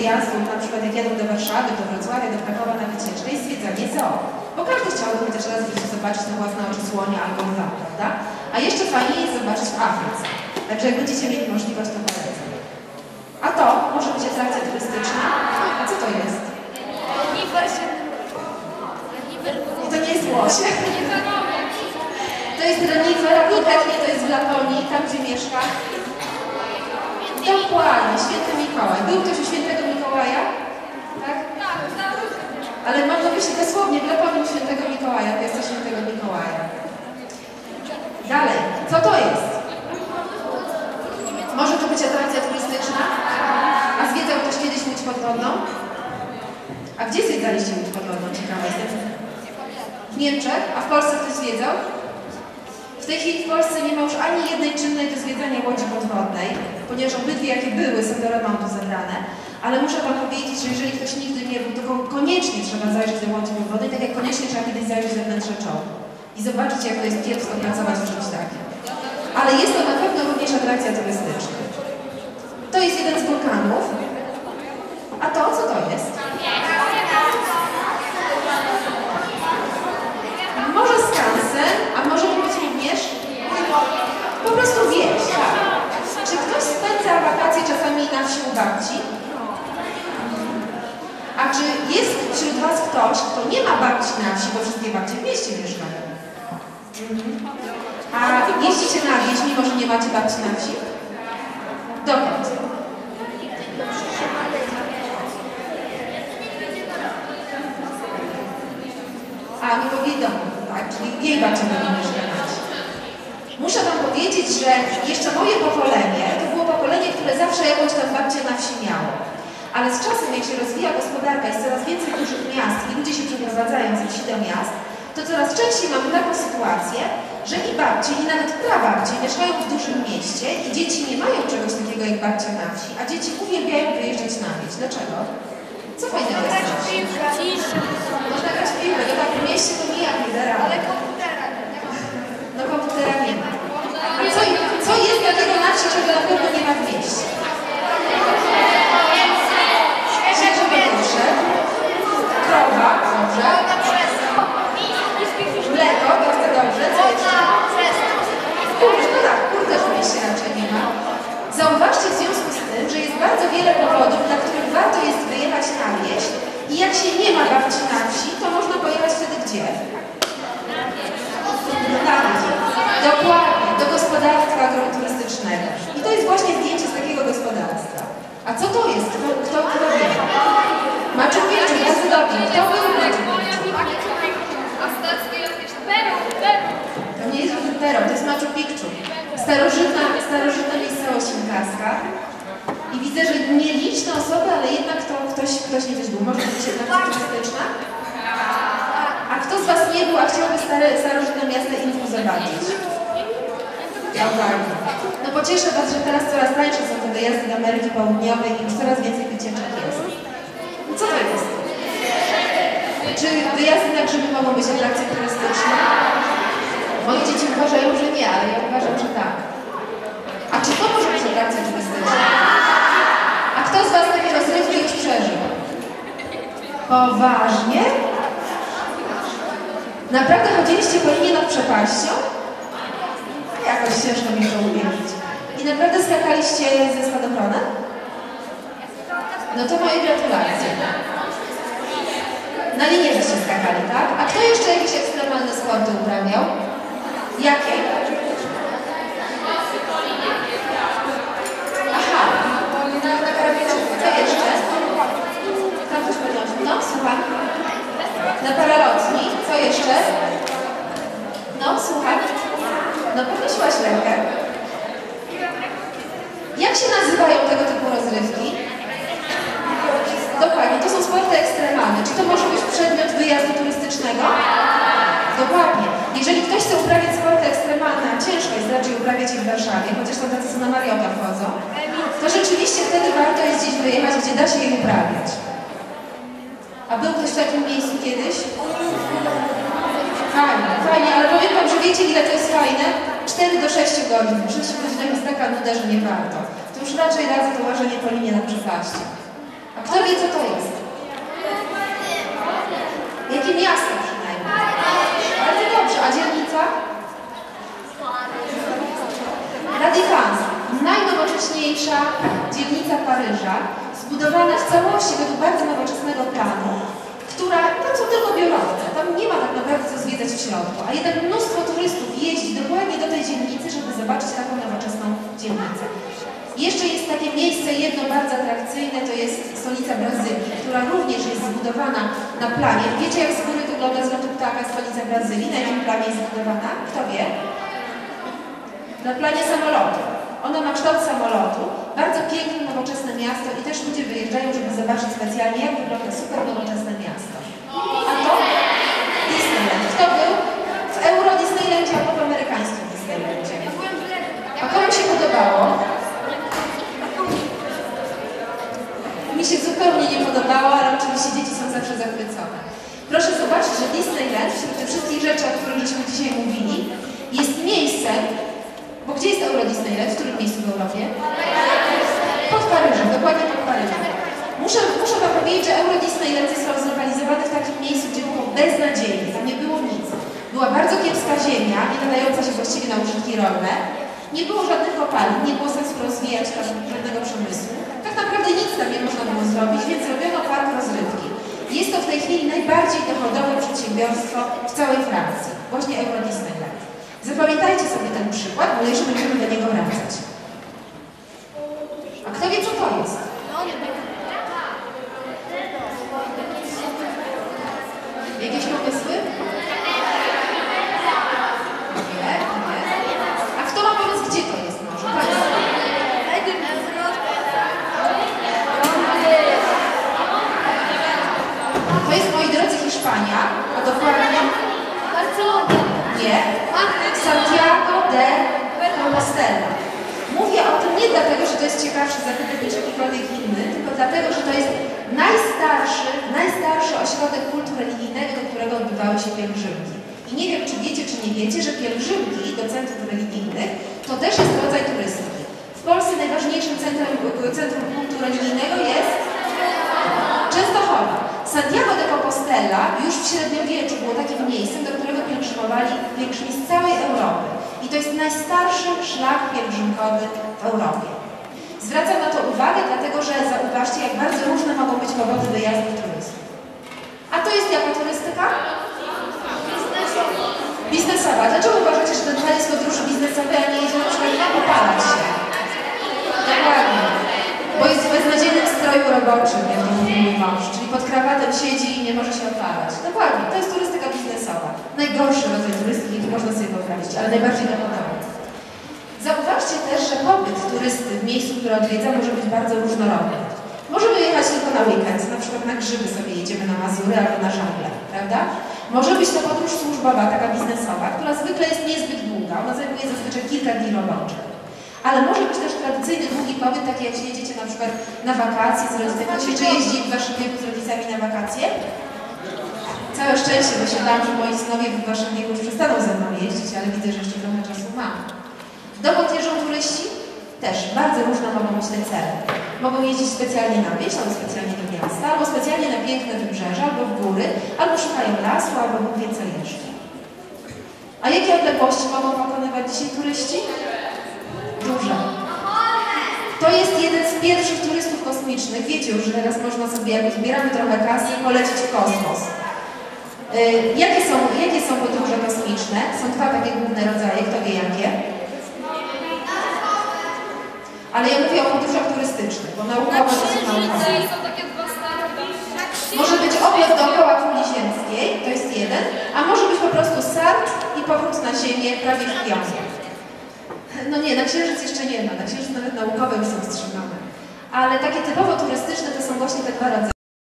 wyjazdu, na przykład jak jadą do Warszawy, do Wrocławia, do Krakowa na wycieczkę, jest zwiedzanie zoo. Bo każdy chciałby chociaż raz w zobaczyć na własne oczy słonia albo lwa, prawda? A jeszcze fajnie jest zobaczyć w Afryce. Także jak będziecie mieli możliwość, to polecam. A to może być atrakcja turystyczna. A co to jest? To nie jest łosie. To jest renifer, a konkretnie to jest w Laponii, tam gdzie mieszka. Dokładnie, święty Mikołaj. Był ktoś u świętego Mikołaja? Tak? Ale mam na myśli dosłownie Laponii u świętego Mikołaja, to świętego Mikołaja. Dalej, co to jest? Może to być atrakcja turystyczna? A zwiedzał ktoś kiedyś Łódź Podwodną? A gdzie zwiedzaliście Łódź Podwodną? Ciekawa jestem. W Niemczech? A w Polsce ktoś zwiedzał? W tej chwili w Polsce nie ma już ani jednej czynnej do zwiedzania łodzi podwodnej, ponieważ obydwie jakie były są do remontu zabrane. Ale muszę Wam powiedzieć, że jeżeli ktoś nigdy nie był, to ko- koniecznie trzeba zajrzeć do łodzi podwodnej, tak jak koniecznie trzeba kiedyś zajrzeć do wnętrza czołgu. I zobaczyć, jak to jest kiepsko pracować w czymś takim. Ale jest to na pewno również atrakcja turystyczna. To jest jeden z wulkanów. A to, co to jest? Może skansen, a może być również po prostu wieś, tak. Czy ktoś spędza wakacje czasami na wsi u babci? Jest wśród Was ktoś, kto nie ma babci na wsi, bo wszystkie babcie w mieście mieszkają? A jeździcie na wieś, mimo że nie macie babci na wsi? Dokąd? A, nie powiedzą, tak? Czyli jej babcia będzie mieszkać. Muszę Wam powiedzieć, że jeszcze moje pokolenie to było pokolenie, które zawsze jakąś tam babcię na wsi miało. Ale z czasem, jak się rozwija gospodarka, jest coraz więcej dużych miast i ludzie się przeprowadzają z wsi do miast, to coraz częściej mamy taką sytuację, że i babcie, i nawet prababcie mieszkają w dużym mieście i dzieci nie mają czegoś takiego jak babcia na wsi, a dzieci uwielbiają wyjeżdżać na wieś. Dlaczego? Co fajnego jest na wsi? Można grać piłkę, to tak w mieście to nijak nie da rady. No komputera nie ma. A co, co jest takiego na wsi, czego na pewno nie ma w mieście? Czego proszę? Krowa, dobrze. Mleko, bardzo dobrze. Co jeszcze? Kurczę, no tak, kur też w mieście raczej nie ma. Zauważcie w związku z tym, że jest bardzo wiele powodów, dla których warto jest wyjechać na wieś i jak się nie ma babci na wsi, to można pojechać wtedy gdzie? Tak, dokładnie, do gospodarstwa agroturystycznego. I to jest właśnie zdjęcie z takiego gospodarstwa. A co to jest? Kto, kto, kto wie? Bardzo dobrze. Kto był? To nie jest Pero, to jest Machu Picchu. Starożytna, starożytna miejscowość inkarska. I widzę, że nieliczne osoby, ale jednak to ktoś, ktoś nie był. Może być jednak turystyczna? A kto z Was nie był, a chciałby stare, starożytne miasta Infu zobaczyć? Dokładnie. No pocieszę Was, że teraz coraz tańsze są te wyjazdy do Ameryki Południowej i coraz więcej wycieczek jest. No co to jest? Czy wyjazdy na grzyby mogą być atrakcją turystyczną? Moje dzieci uważają, że nie, ale ja uważam, że tak. A czy to może być atrakcja turystyczna? A kto z Was takie rozrywki już przeżył? Poważnie? Naprawdę chodziliście po linie nad przepaścią? Jakoś ciężko mi to uwierzyć. I naprawdę skakaliście ze spadochronem? No to moje gratulacje. Na linię żeście skakali, tak? A kto jeszcze jakieś ekstremalne sporty uprawiał? Jakie? da się je uprawiać. A był ktoś w takim miejscu kiedyś? Fajnie, fajnie, ale powiem Wam, że wiecie ile to jest fajne? 4 do 6 godzin. 6 godzin jest taka nuda, że nie warto. To już raczej raz to marzenie po linie na przepaści. A kto wie, co to jest? Jakie miasto przynajmniej? Bardzo dobrze, a dzielnica? La Najnowocześniejsza dzielnica Paryża zbudowana w całości według bardzo nowoczesnego planu, która, tam są tylko biurowce, tam nie ma tak naprawdę co zwiedzać w środku, a jednak mnóstwo turystów jeździ dokładnie do tej dzielnicy, żeby zobaczyć taką nowoczesną dzielnicę. Jeszcze jest takie miejsce jedno bardzo atrakcyjne, to jest stolica Brazylii, która również jest zbudowana na planie. Wiecie jak z góry wygląda z lotu ptaka stolica Brazylii? Na jakim planie jest zbudowana? Kto wie? Na planie samolotu. Ona ma kształt samolotu, bardzo piękne, nowoczesne miasto i też ludzie wyjeżdżają, żeby zobaczyć specjalnie, jak wygląda super nowoczesne miasto. A to Disneyland. Kto był w Euro Disneylandzie albo w amerykańskim Disneylandzie? A komu się podobało? Mi się zupełnie nie podobało, ale oczywiście dzieci są zawsze zachwycone. Proszę zobaczyć, że Disneyland wśród tych wszystkich rzeczy, o których żeśmy dzisiaj mówili, jest miejscem, bo gdzie jest Euro Disneyland? W którym miejscu w Europie? Pod Paryżem, dokładnie pod Paryżem. Muszę, muszę Wam powiedzieć, że Euro Disneyland jest zlokalizowany w takim miejscu, gdzie było beznadziejnie, tam nie było nic. Była bardzo kiepska ziemia, nie nadająca się właściwie na użytki rolne. Nie było żadnych kopalni, nie było sensu rozwijać tam żadnego przemysłu. Tak naprawdę nic tam nie można było zrobić, więc zrobiono park rozrywki. Jest to w tej chwili najbardziej dochodowe przedsiębiorstwo w całej Francji. Właśnie Euro Disneyland. Zapamiętajcie sobie ten przykład, bo jeszcze będziemy do niego wracać. A kto wie, co to jest? Jakieś pomysły? Nie, nie. A kto ma pomysł, gdzie to jest może? Powiedz. To jest, moi drodzy, Hiszpania, a dokładnie nie, Santiago de Compostela. Mówię o tym nie dlatego, że to jest ciekawszy zabytek niż jakikolwiek inny, tylko dlatego, że to jest najstarszy, najstarszy ośrodek kultu religijnego, do którego odbywały się pielgrzymki. I nie wiem, czy wiecie, czy nie wiecie, że pielgrzymki do centrów religijnych to też jest rodzaj turystyki. W Polsce najważniejszym centrum, centrum kultu religijnego jest Częstochowa. Santiago de Compostela już w średniowieczu było takim miejscem, do którego pielgrzymowali pielgrzymi z całej Europy. I to jest najstarszy szlak pielgrzymkowy w Europie. Zwracam na to uwagę, dlatego że zauważcie, jak bardzo różne mogą być powody wyjazdów turystów. A to jest jaka turystyka? Biznesowa. Dlaczego uważacie, że ten plan jest podróży biznesowej, a nie jedzie na przykład na popalać się? Dokładnie. Bo jest w beznadziejnym stroju roboczym, jak mówi mój mąż, czyli pod krawatem siedzi i nie może się opalać. Dokładnie, to jest turystyka biznesowa. Najgorszy rodzaj turystyki, jaki można sobie wyobrazić, ale najbardziej dochodowy. Zauważcie też, że pobyt turysty w miejscu, które odwiedza, może być bardzo różnorodny. Możemy jechać tylko na weekend, na przykład na grzyby sobie jedziemy na Mazury albo na żagle, prawda? Może być to podróż służbowa, taka biznesowa, która zwykle jest niezbyt długa, ona zajmuje zazwyczaj kilka dni roboczych. Ale może być też tradycyjny długi pobyt, taki jak jedziecie na przykład na wakacje z rodzicami. Czy jeździ w waszym wieku z rodzicami na wakacje? Całe szczęście, bo się dam, że moi synowie w waszym wieku już przestaną ze mną jeździć, ale widzę, że jeszcze trochę czasu mam. Dokąd jeżdżą turyści? Też bardzo różne mogą być te cele. Mogą jeździć specjalnie na wieś, albo specjalnie do miasta, albo specjalnie na piękne wybrzeże, albo w góry, albo szukają lasu, albo Bóg wie co jeszcze. A jakie odległości mogą pokonywać dzisiaj turyści? Duże. To jest jeden z pierwszych turystów kosmicznych. Wiecie już, że teraz można sobie, jak zbieramy trochę kasy, polecieć w kosmos. Yy, jakie, są, jakie są podróże kosmiczne? Są dwa takie główne rodzaje, kto wie jakie? Ale ja mówię o podróżach turystycznych, bo naukowe to są naukowe. Może być obiad dookoła kuli ziemskiej, to jest jeden, a może być po prostu start i powrót na Ziemię prawie w pionie. No nie, na Księżyc jeszcze nie ma, na Księżyc nawet naukowe już są wstrzymane. Ale takie typowo turystyczne to są właśnie te dwa rodzaje.